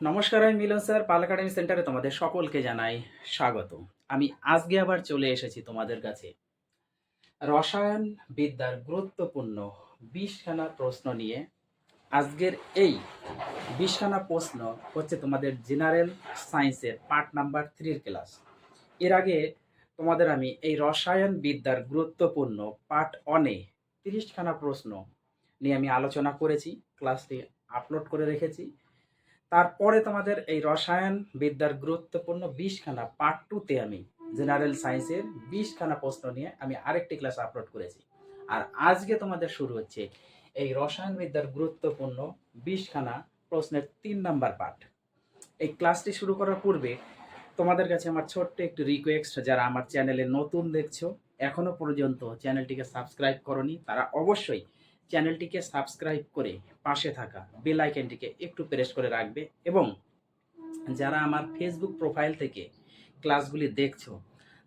নমস্কার, আমি মিলন স্যার, পাল একাডেমি সেন্টারে তোমাদের সকলকে জানাই স্বাগত। আমি আজকে আবার চলে এসেছি তোমাদের কাছে। রসায়ন বিদ্যার গুরুত্বপূর্ণ বিশখানা প্রশ্ন নিয়ে। আজকের এই বিশখানা প্রশ্ন হচ্ছে তোমাদের জেনারেল সায়েন্সের পার্ট নাম্বার থ্রির ক্লাস। এর আগে তোমাদের আমি এই রসায়ন বিদ্যার গুরুত্বপূর্ণ পার্ট অনে তিরিশখানা প্রশ্ন নিয়ে আমি আলোচনা করেছি, ক্লাসটি আপলোড করে রেখেছি। তারপরে তোমাদের এই রসায়ন বিদ্যার গুরুত্বপূর্ণ বিশখানা পার্ট টুতে আমি জেনারেল সায়েন্সের বিশখানা প্রশ্ন নিয়ে আমি আরেকটি ক্লাস আপলোড করেছি। আর আজকে তোমাদের শুরু হচ্ছে এই রসায়ন বিদ্যার গুরুত্বপূর্ণ বিশখানা প্রশ্নের তিন নাম্বার পার্ট এই ক্লাসটি শুরু করার পূর্বে তোমাদের কাছে আমার ছোট্ট একটু রিকোয়েস্ট যারা আমার চ্যানেলে নতুন দেখছ, এখনও পর্যন্ত চ্যানেলটিকে সাবস্ক্রাইব করনি, তারা অবশ্যই চ্যানেলটিকে সাবস্ক্রাইব করে পাশে থাকা বেল আইকনটিকে একটু প্রেস করে রাখবে এবং যারা আমার ফেসবুক প্রোফাইল থেকে ক্লাসগুলি দেখছ,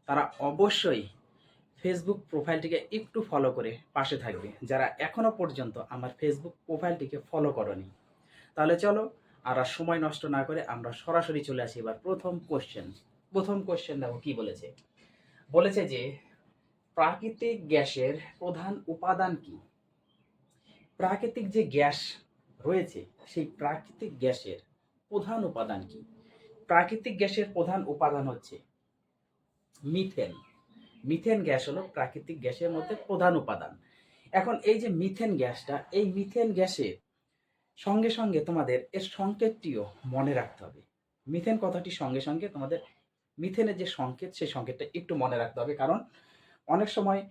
তারা অবশ্যই ফেসবুক প্রোফাইলটিকে একটু ফলো করে পাশে থাকবে। যারা এখনও পর্যন্ত আমার ফেসবুক প্রোফাইলটিকে ফলো করনি, তাহলে চলো আর আর সময় নষ্ট না করে আমরা সরাসরি চলে আসি এবার প্রথম কোশ্চেন প্রথম কোশ্চেন দেখো কি বলেছে? বলেছে যে প্রাকৃতিক গ্যাসের প্রধান উপাদান কি? প্রাকৃতিক যে গ্যাস রয়েছে, সেই প্রাকৃতিক গ্যাসের প্রধান উপাদান কি? প্রাকৃতিক গ্যাসের প্রধান উপাদান হচ্ছে মিথেন। মিথেন গ্যাস হলো প্রাকৃতিক গ্যাসের মধ্যে প্রধান উপাদান। এখন এই যে মিথেন গ্যাসটা, এই মিথেন গ্যাসের সঙ্গে সঙ্গে তোমাদের এর সংকেতটিও মনে রাখতে হবে। মিথেন কথাটি সঙ্গে সঙ্গে তোমাদের মিথেনের যে সংকেত, সেই সংকেতটা একটু মনে রাখতে হবে। কারণ অনেক সময়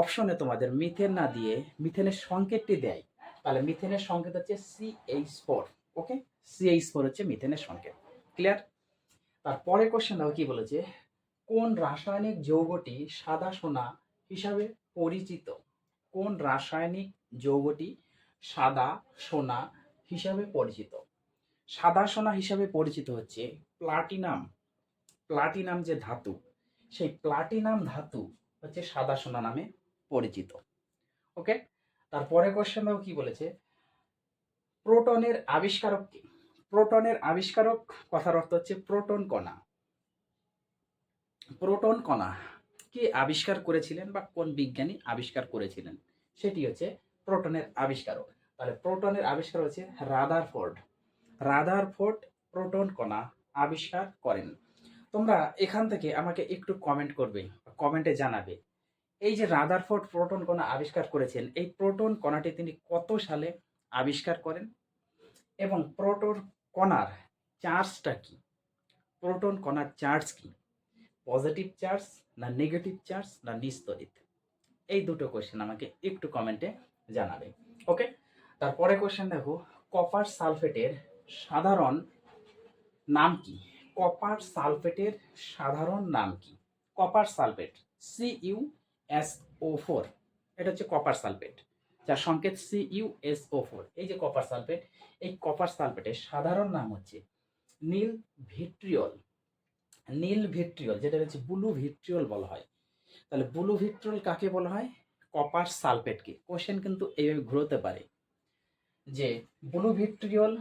অপশনে তোমাদের মিথেন না দিয়ে মিথেনের সংকেতটি দেয়। তাহলে মিথেনের সংকেত হচ্ছে C H four okay C H four হচ্ছে মিথেনের সংকেত ক্লিয়ার তারপরে কোশ্চেন দেখো কি বলেছে, কোন রাসায়নিক যৌগটি সাদা সোনা হিসাবে পরিচিত? কোন রাসায়নিক যৌগটি সাদা সোনা হিসাবে পরিচিত? সাদা সোনা হিসাবে পরিচিত হচ্ছে প্লাটিনাম। প্লাটিনাম যে ধাতু, সেই প্লাটিনাম ধাতু হচ্ছে সাদা সোনা নামে পরিচিত। ওকে? তারপরে কোশ্চেন দেখো কি বলেছে? প্রোটনের আবিষ্কারক কি? প্রোটনের আবিষ্কারক কথার অর্থ হচ্ছে প্রোটন কণা। প্রোটন কণা কে আবিষ্কার করেছিলেন বা কোন বিজ্ঞানী আবিষ্কার করেছিলেন? সেটি হচ্ছে প্রোটনের আবিষ্কারক। তাহলে প্রোটনের আবিষ্কার হচ্ছে রাদারফোর্ড। রাদারফোর্ড প্রোটন কণা আবিষ্কার করেন। তোমরা এখান থেকে আমাকে একটু কমেন্ট করবে কমেন্টে জানাবে এই যে রাদারফোর্ড প্রোটন কণা আবিষ্কার করেছেন, এই প্রোটন কণাটি তিনি কত সালে আবিষ্কার করেন? এবং প্রোটন কণার চার্জটা কি? প্রোটন কণার চার্জ কি? পজিটিভ চার্জ না নেগেটিভ চার্জ না নিস্তরিত? এই দুটো কোশ্চেন আমাকে একটু কমেন্টে জানাবে ওকে তারপরে কোশ্চেন দেখো কপার সালফেটের সাধারণ নাম কি? কপার সালফেটের সাধারণ নাম কি? Copper sulphate C U S O four এটা হচ্ছে কপার সালফেট যার সংকেত C U S O four এই যে কপার সালফেট এই কপার সালফেটের সাধারণ নাম হচ্ছে নীল ভিট্রিয়ল নীল ভিট্রিয়ল যেটা হচ্ছে ব্লু ভিট্রিয়ল বলা হয়। তাহলে ব্লু ভিট্রিয়ল কাকে বলা হয়? কপার সালফেটকে কোশ্চেন কিন্তু এইভাবে ঘুরোতে পারে যে ব্লু ভিট্রিয়ল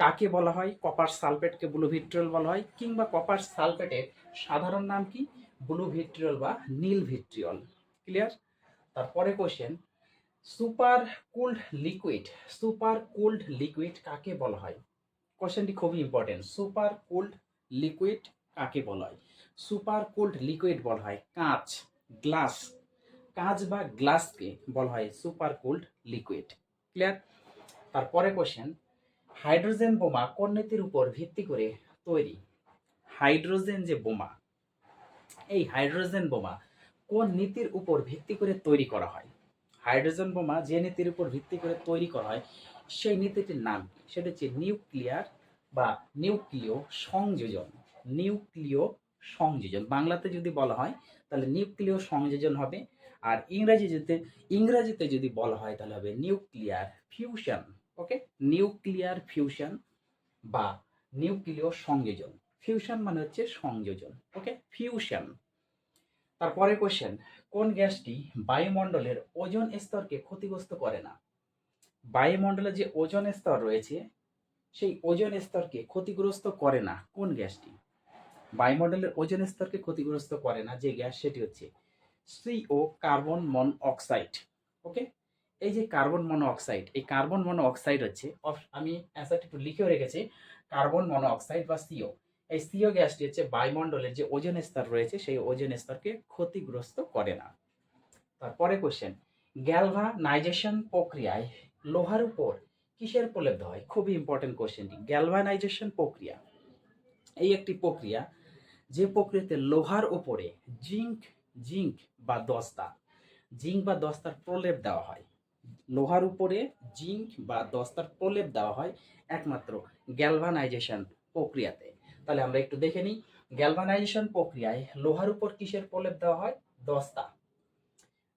কাকে বলা হয়? কপার সালফেটকে ব্লু ভিট্রিয়ল বলা হয়, কিংবা কপার সালফেটের সাধারণ নাম কি? ব্লু ভিট্রিয়ল বা নীল ভিট্রিয়ল। ক্লিয়ার তারপরে question super cooled liquid super cooled liquid কাকে বলা হয়? কোশ্চেনটি খুবই ইম্পর্টেন্ট সুপার কুল্ড লিকুইড কাকে বলা হয়? সুপার কুল্ড লিকুইড বলা হয় কাঁচ গ্লাস কাঁচ বা গ্লাসকে বলা হয় সুপার কুল্ড লিকুইড ক্লিয়ার তারপরে কোশ্চেন হাইড্রোজেন বোমা কোন নীতির উপর ভিত্তি করে তৈরি? হাইড্রোজেন যে বোমা, এই হাইড্রোজেন বোমা কোন নীতির উপর ভিত্তি করে তৈরি করা হয়? হাইড্রোজেন বোমা যে নীতির উপর ভিত্তি করে তৈরি করা হয়, সেই নীতিটির নাম কি? সেটা হচ্ছে নিউক্লিয়ার বা নিউক্লিয় সংযোজন। নিউক্লিয় সংযোজন। বাংলাতে যদি বলা হয়, তাহলে নিউক্লিয় সংযোজন হবে। আর ইংরেজিতে ইংরেজিতে যদি বলা হয়, তাহলে হবে nuclear fusion. Okay? Nuclear fusion বা নিউক্লিয় সংযোজন। ফিউশন মানে হচ্ছে সংযোজন। ওকে? ফিউশন। তারপরে কোশ্চেন কোন গ্যাসটি বায়ুমণ্ডলের ওজন স্তরকে ক্ষতিগ্রস্ত করে না? বায়ুমণ্ডলে যে ওজন স্তর রয়েছে, সেই ওজন স্তরকে ক্ষতিগ্রস্ত করে না কোন গ্যাসটি? বায়ুমণ্ডলের ওজন স্তরকে ক্ষতিগ্রস্ত করে না যে গ্যাস, সেটি হচ্ছে C O carbon monoxide okay এই যে কার্বন মনো অক্সাইড এই কার্বন মনো অক্সাইড হচ্ছে আমি অ্যান্সারটি একটু লিখেও রেখেছি কার্বন মনো অক্সাইড বা সিও এই সিও গ্যাসটি হচ্ছে বায়ুমণ্ডলের যে ওজন স্তর রয়েছে, সেই ওজন স্তরকে ক্ষতিগ্রস্ত করে না। তারপরে কোশ্চেন গ্যালভানাইজেশন প্রক্রিয়ায় লোহার উপর কিসের প্রলেপ দেওয়া হয়? খুবই ইম্পর্টেন্ট কোশ্চেনটি গ্যালভানাইজেশন প্রক্রিয়া, এই একটি প্রক্রিয়া যে প্রক্রিয়াতে লোহার উপরে জিঙ্ক জিঙ্ক বা দস্তা, জিঙ্ক বা দস্তার প্রলেপ দেওয়া হয়। লোহার উপরে জিঙ্ক বা দস্তার প্রলেপ দেওয়া হয় একমাত্র গ্যালভানাইজেশন প্রক্রিয়াতে। তাহলে আমরা একটু দেখে নিই। গ্যালভানাইজেশন প্রক্রিয়ায় লোহার উপর কিসের প্রলেপ দেওয়া হয়? দস্তা।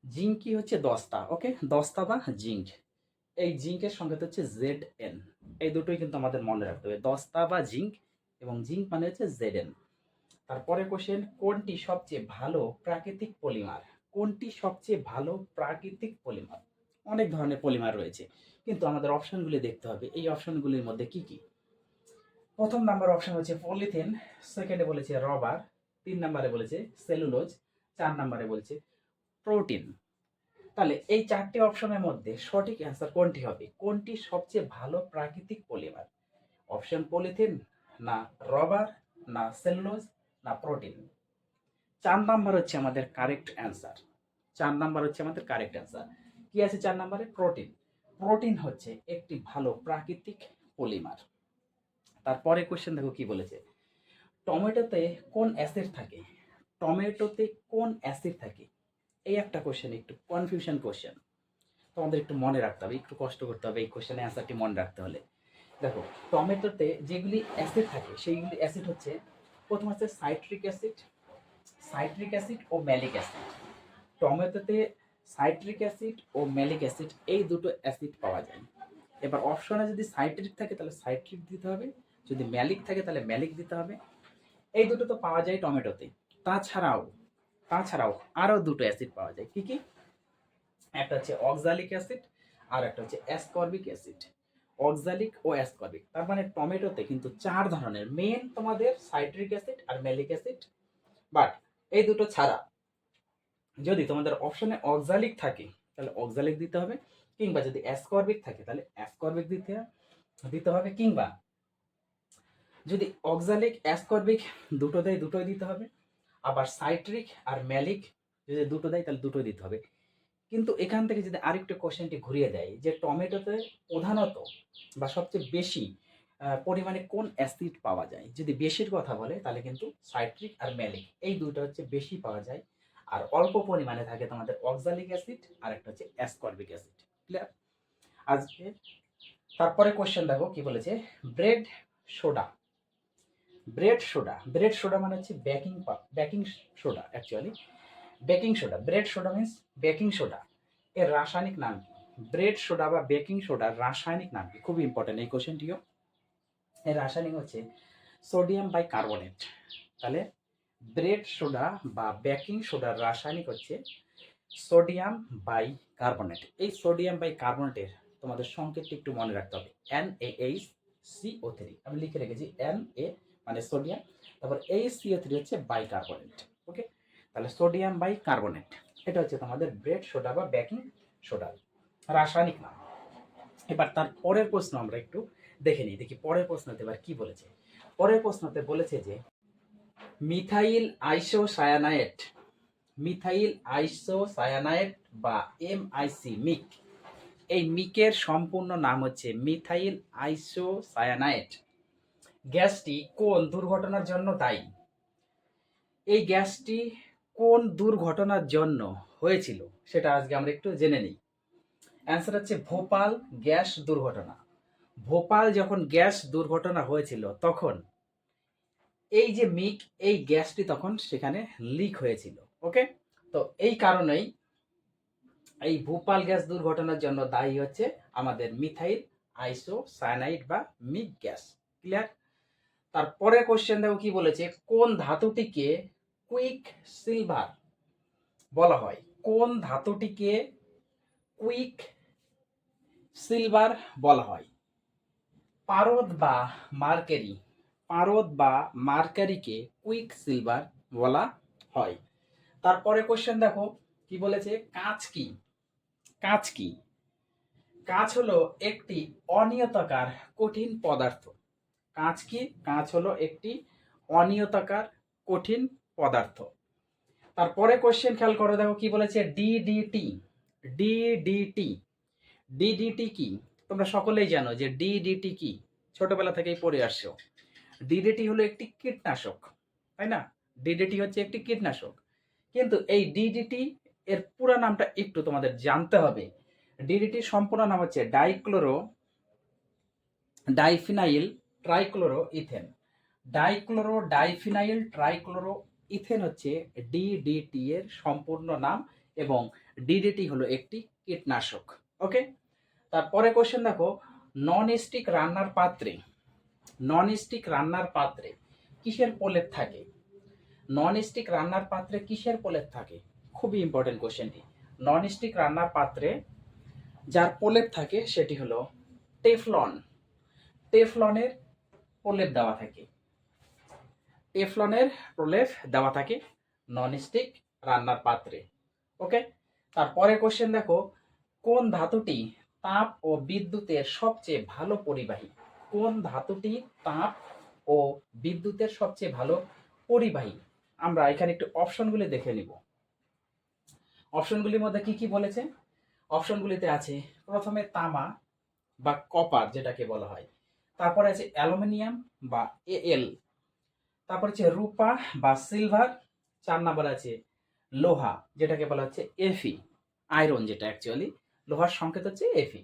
জিঙ্ক হচ্ছে? দস্তা ওকে দস্তা বা জিঙ্ক। এই জিঙ্কের সংকেত হচ্ছে জেড এন এই দুটোই কিন্তু আমাদের মনে রাখতে হবে। দস্তা বা জিঙ্ক এবং জিঙ্ক মানে হচ্ছে জেড এন তারপরে কোশ্চেন কোনটি সবচেয়ে ভালো প্রাকৃতিক পলিমার? কোনটি সবচেয়ে ভালো প্রাকৃতিক পলিমার? অনেক ধরনের পলিমার রয়েছে। কিন্তু আমাদের অপশনগুলি দেখতে হবে। এই অপশনগুলির মধ্যে কি কি? প্রথম নাম্বার অপশন হচ্ছে পলিথিন সেকেন্ডে বলেছে রবার তিন নাম্বারে বলেছে সেলুলোজ চার নাম্বারে বলছে প্রোটিন তাহলে এই চারটি অপশনের মধ্যে সঠিক অ্যান্সার কোনটি হবে? কোনটি সবচেয়ে ভালো প্রাকৃতিক পলিমার অপশন পলিথিন না রবার না সেলুলোজ না প্রোটিন চার নাম্বার হচ্ছে আমাদের কারেক্ট অ্যান্সার চার নাম্বার হচ্ছে আমাদের কারেক্ট অ্যান্সার কি আছে চার নাম্বারে প্রোটিন প্রোটিন হচ্ছে একটি ভালো প্রাকৃতিক পলিমার তারপরে কোশ্চেন দেখো কি বলেছে? টমেটোতে কোন অ্যাসিড থাকে? টমেটোতে কোন অ্যাসিড থাকে? এই একটা কোশ্চেন একটু কনফিউশন কোশ্চেন তোমাদের একটু মনে রাখতে হবে, একটু কষ্ট করতে হবে, এই কোশ্চেনের অ্যান্সারটি মনে রাখতে হলে। দেখো, টমেটোতে যেগুলি অ্যাসিড থাকে, সেইগুলি অ্যাসিড হচ্ছে, প্রথম আছে সাইট্রিক অ্যাসিড সাইট্রিক অ্যাসিড ও ম্যালিক অ্যাসিড টমেটোতে সাইট্রিক অ্যাসিড ও ম্যালিক অ্যাসিড এই দুটো অ্যাসিড পাওয়া যায়। এবার অপশনে যদি সাইট্রিক থাকে, তাহলে সাইট্রিক দিতে হবে। যদি ম্যালিক থাকে তাহলে ম্যালিক দিতে হবে। এই দুটো তো পাওয়া যায় টমেটোতে। তাছাড়াও তাছাড়াও আরও দুটো অ্যাসিড পাওয়া যায়। কি কি? একটা হচ্ছে অক্সালিক অ্যাসিড আর একটা হচ্ছে অ্যাসকর্বিক অ্যাসিড। অক্সালিক ও অ্যাসকর্বিক। তার মানে টমেটোতে কিন্তু চার ধরনের মেন তোমাদের সাইট্রিক অ্যাসিড আর ম্যালিক অ্যাসিড। বাট এই দুটো ছাড়া যদি তোমাদের অপশনে অক্সালিক থাকে, তাহলে অক্সালিক দিতে হবে। কিংবা যদি অ্যাসকর্বিক থাকে, তাহলে অ্যাসকর্বিক দিতে দিতে হবে। কিংবা যদি অক্সালিক, অ্যাসকর্বিক, দুটো দেয় দুটোই দিতে হবে। আবার সাইট্রিক আর ম্যালিক, যদি দুটো দেয় তাহলে দুটোই দিতে হবে। কিন্তু এখান থেকে যদি আরেকটু কোশ্চেনটি ঘুরিয়ে দেয়, যে টমেটোতে প্রধানত বা সবচেয়ে বেশি পরিমাণে কোন অ্যাসিড পাওয়া যায়? যদি বেশির কথা বলে, তাহলে কিন্তু সাইট্রিক আর ম্যালিক, এই দুটো হচ্ছে বেশি পাওয়া যায়। আর অল্প পরিমাণে থাকে তোমাদের অক্সালিক অ্যাসিড, আর একটা হচ্ছে অ্যাসকর্বিক অ্যাসিড। ক্লিয়ার আজকে তারপরে কোশ্চেন দেখো, কি বলেছে? Bread, soda. Bread soda. Bread soda মানে হচ্ছে baking baking soda actually baking soda. Bread soda means baking soda. এর রাসায়নিক নাম কি? ব্রেড সোডা বা বেকিং সোডার রাসায়নিক নাম কি? খুবই ইম্পর্টেন্ট এই কোশ্চেনটিও এর রাসায়নিক হচ্ছে সোডিয়াম বাই কার্বনেট তাহলে ব্রেড সোডা বা বেকিং সোডার রাসায়নিক হচ্ছে সোডিয়াম বাই কার্বনেট এই সোডিয়াম বাই কার্বনেটের তোমাদের সংকেতটি একটু মনে রাখতে হবে। N A H C O three আমি লিখে রেখেছি এন এ মানে সোডিয়াম, তারপর এই সিও থ্রি হচ্ছে বাই কার্বনেট ওকে তাহলে সোডিয়াম বাই কার্বনেট এটা হচ্ছে তোমাদের ব্রেড সোডা বা বেকিং সোডা রাসায়নিক নাম। এবার তার পরের প্রশ্ন আমরা একটু দেখে নিই, দেখি পরের প্রশ্নতে এবার কি বলেছে? পরের প্রশ্নতে বলেছে যে, মিথাইল আইসোসায়ানায়েট মিথাইল আইসোসায়ানায়েট বা এম এমআইসি মিক, এই মিকের সম্পূর্ণ নাম হচ্ছে মিথাইল আইসোসায়ানায়েট গ্যাসটি কোন দুর্ঘটনার জন্য দায়ী? এই গ্যাসটি কোন দুর্ঘটনার জন্য হয়েছিল সেটা আজকে আমরা একটু জেনে নিই। অ্যান্সার হচ্ছে ভোপাল গ্যাস দুর্ঘটনা। ভোপাল যখন গ্যাস দুর্ঘটনা হয়েছিল তখন এই যে মিক, এই গ্যাসটি তখন সেখানে লিক হয়েছিল ওকে তো এই কারণেই এই ভোপাল গ্যাস দুর্ঘটনার জন্য দায়ী হচ্ছে আমাদের মিথাইল আইসো সায়ানাইড বা মিক গ্যাস ক্লিয়ার তারপরে কোশ্চেন দেখো কি বলেছে, কোন ধাতুটিকে কুইক সিলভার বলা হয়? কোন ধাতুটিকে কুইক সিলভার বলা হয়? পারদ বা মার্কারি, পারদ বা মার্কারিকে কুইক সিলভার বলা হয়। তারপরে কোশ্চেন দেখো কি বলেছে, কাঁচ কি? কাঁচ কি? কাঁচ হলো একটি অনিয়তাকার কঠিন পদার্থ। কাঁচ কি? কাঁচ হলো একটি অনিয়তাকার, কঠিন পদার্থ। তারপরে কোশ্চেন খেয়াল করে, দেখো কি বলেছে? ডিডিটি ডিডিটি ডিডিটি কি? তোমরা সকলেই জানো যে ডিডিটি কি? ছোটবেলা থেকেই পড়ে আসছো। ডিডিটি হলো একটি কীটনাশক, তাই না? ডিডিটি হচ্ছে একটি কীটনাশক। কিন্তু এই ডিডিটি এর পুরো নামটা একটু তোমাদের জানতে হবে। ডিডিটির সম্পূর্ণ নাম হচ্ছে dichloro diphenyl trichloroethane dichloro diphenyl trichloroethane হচ্ছে ডিডিটি এর সম্পূর্ণ নাম এবং ডিডিটি হলো একটি কীটনাশক। ওকে তারপরে কোশ্চেন দেখো নন স্টিক রান্নার পাত্রে নন স্টিক রান্নার পাত্রে কিসের প্রলেপ থাকে? নন স্টিক রান্নার পাত্রে কিসের প্রলেপ থাকে? খুবই ইম্পর্টেন্ট কোশ্চেনটি নন স্টিক রান্নার পাত্রে যার প্রলেপ থাকে সেটি হলো টেফলন। টেফলনের প্রলেপ দেওয়া থাকে। টেফলনের প্রলেপ দেওয়া থাকে নন স্টিক রান্নার পাত্রে। ওকে? তারপরে কোশ্চেন দেখো, কোন ধাতুটি তাপ ও বিদ্যুতের সবচেয়ে ভালো পরিবাহী? কোন ধাতুটি তাপ ও বিদ্যুতের সবচেয়ে ভালো পরিবাহী? আমরা এখানে একটু অপশনগুলি দেখে নিব। অপশনগুলির মধ্যে কি কি বলেছে? অপশনগুলিতে আছে, প্রথমে তামা বা কপার যেটাকে বলা হয়। তারপরে আছে অ্যালুমিনিয়াম বা এ এল তারপর হচ্ছে রূপা বা সিলভার। চার নাম্বার আছে লোহা, যেটাকে বলা হচ্ছে এফি আয়রন যেটা অ্যাকচুয়ালি লোহার সংকেত হচ্ছে এফি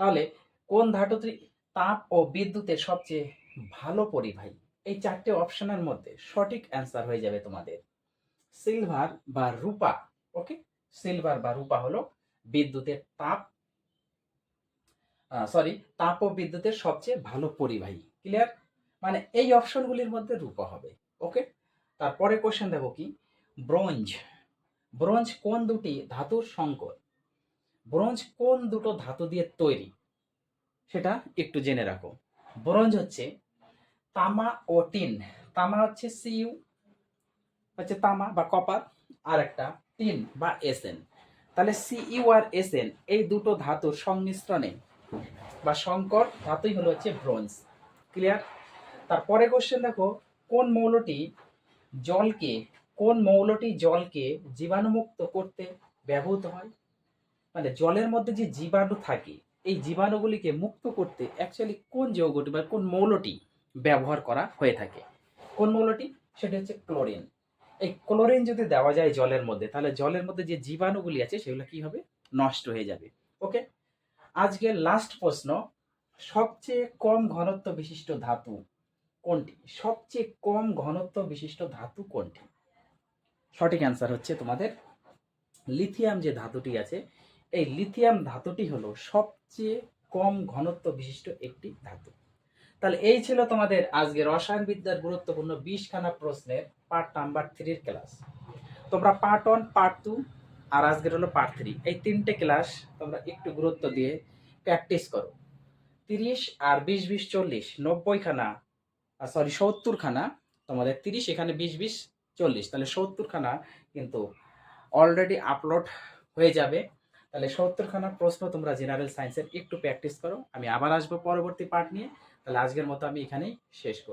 তাহলে কোন ধাতুটি তাপ ও বিদ্যুতের সবচেয়ে ভালো পরিবাহী? এই চারটে অপশনের মধ্যে সঠিক অ্যান্সার হয়ে যাবে তোমাদের। সিলভার বা রূপা ওকে সিলভার বা রূপা হলো বিদ্যুতের তাপ সরি তাপ বিদ্যুতের সবচেয়ে ভালো পরিবাহী। ক্লিয়ার মানে এই অপশনগুলির মধ্যে রূপা হবে। ওকে তারপরে কোশ্চেন দেখো কি? ব্রোঞ্জ। ব্রোঞ্জ কোন দুটি ধাতুর সংকর? ব্রোঞ্জ কোন দুটো ধাতু দিয়ে তৈরি? সেটা একটু জেনে রাখো। ব্রোঞ্জ হচ্ছে তামা ও টিন। তামা হচ্ছে সিইউ হচ্ছে তামা বা কপার, আর একটা টিন বা এসএন তাহলে সিইউ আর এসএন এই দুটো ধাতুর সংমিশ্রণে বা সংকর ধাতুই হলো হচ্ছে ব্রোঞ্জ। ক্লিয়ার তারপরে কোশ্চেন দেখো, কোন মৌলটি জলকে, কোন মৌলটি জলকে জীবাণুমুক্ত করতে ব্যবহৃত হয়? মানে জলের মধ্যে যে জীবাণু থাকে, এই জীবাণুগুলিকে মুক্ত করতে অ্যাকচুয়ালি কোন যৌগটি বা কোন মৌলটি ব্যবহার করা হয়ে থাকে? কোন মৌলটি? সেটা হচ্ছে ক্লোরিন এই ক্লোরিন যদি দেওয়া যায় জলের মধ্যে, তাহলে জলের মধ্যে যে জীবাণুগুলি আছে, সেগুলো কি হবে? নষ্ট হয়ে যাবে। ওকে আজকের লাস্ট প্রশ্ন, সবচেয়ে কম ঘনত্ব বিশিষ্ট ধাতু কোনটি? সবচেয়ে কম ঘনত্ব বিশিষ্ট ধাতু কোনটি? সঠিক অ্যান্সার হচ্ছে তোমাদের লিথিয়াম যে ধাতুটি আছে, এই লিথিয়াম ধাতুটি হলো সবচেয়ে কম ঘনত্ব বিশিষ্ট একটি ধাতু। তাহলে এই ছিল তোমাদের আজকে রসায়ন বিদ্যার গুরুত্বপূর্ণ বিশখানা প্রশ্নের পার্ট নাম্বার থ্রির ক্লাস তোমরা পার্ট ওয়ান পার্ট টু আর আজকের হলো পার্ট থ্রি এই তিনটে ক্লাস তোমরা একটু গুরুত্ব দিয়ে প্র্যাকটিস করো। তিরিশ আর বিশ বিশ, চল্লিশ নব্বইখানা সরি সত্তরখানা তোমাদের তিরিশ, এখানে বিশ বিশ, চল্লিশ। তাহলে সত্তরখানা কিন্তু অলরেডি আপলোড হয়ে যাবে। তাহলে সত্তরখানা প্রশ্ন তোমরা জেনারেল সায়েন্সের একটু প্র্যাকটিস করো। আমি আবার আসব পরবর্তী পার্ট নিয়ে। তাহলে আজকের মতো আমি এখানেই শেষ করি।